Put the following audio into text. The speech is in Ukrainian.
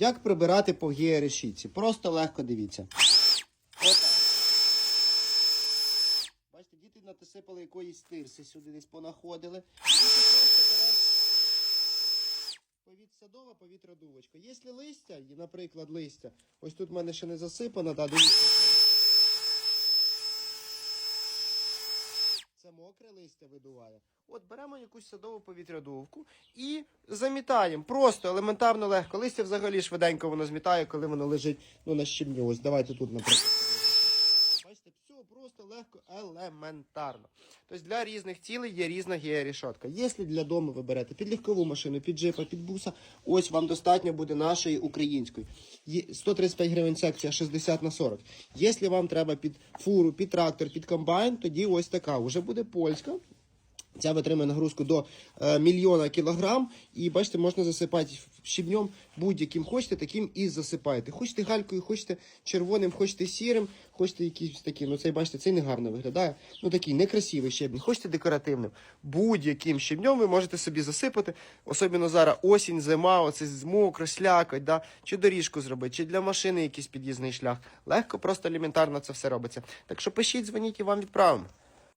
Як прибирати по георешітці? Просто легко дивіться. Отак. Бачите, діти натисипали якоїсь тирси сюди десь понаходили. Ти просто береш повіт садова, повітродувочка. Якщо листя, наприклад, листя, ось тут в мене ще не засипано, да, дивіться. ось листя. Це мокре листя видуває. От беремо якусь садову повітрядувку і замітаємо. Просто елементарно легко. Листя взагалі швиденько воно змітає, коли воно лежить ну, на щебні. Ось давайте тут, наприклад. Просто легко, елементарно. Тобто для різних цілей є різна георішотка. Якщо для дому ви берете під легкову машину, під джипа, під буса, ось вам достатньо буде нашої української. 135 гривень секція 60 на 40. Якщо вам треба під фуру, під трактор, під комбайн, тоді ось така. Уже буде польська. Ця витримує нагрузку до е, мільйона кілограм. І бачите, можна засипати щебнем будь-яким хочете, таким і засипаєте. Хочете галькою, хочете червоним, хочете сірим, хочете якийсь таким. Ну цей бачите, цей не гарно виглядає. Ну такий некрасивий щебінь. Хочете декоративним. Будь-яким щебнем ви можете собі засипати. Особливо зараз осінь, зима, оце мокро, слякоть, да? чи доріжку зробити, чи для машини якийсь під'їзний шлях. Легко, просто елементарно це все робиться. Так що пишіть, дзвоніть і вам відправимо.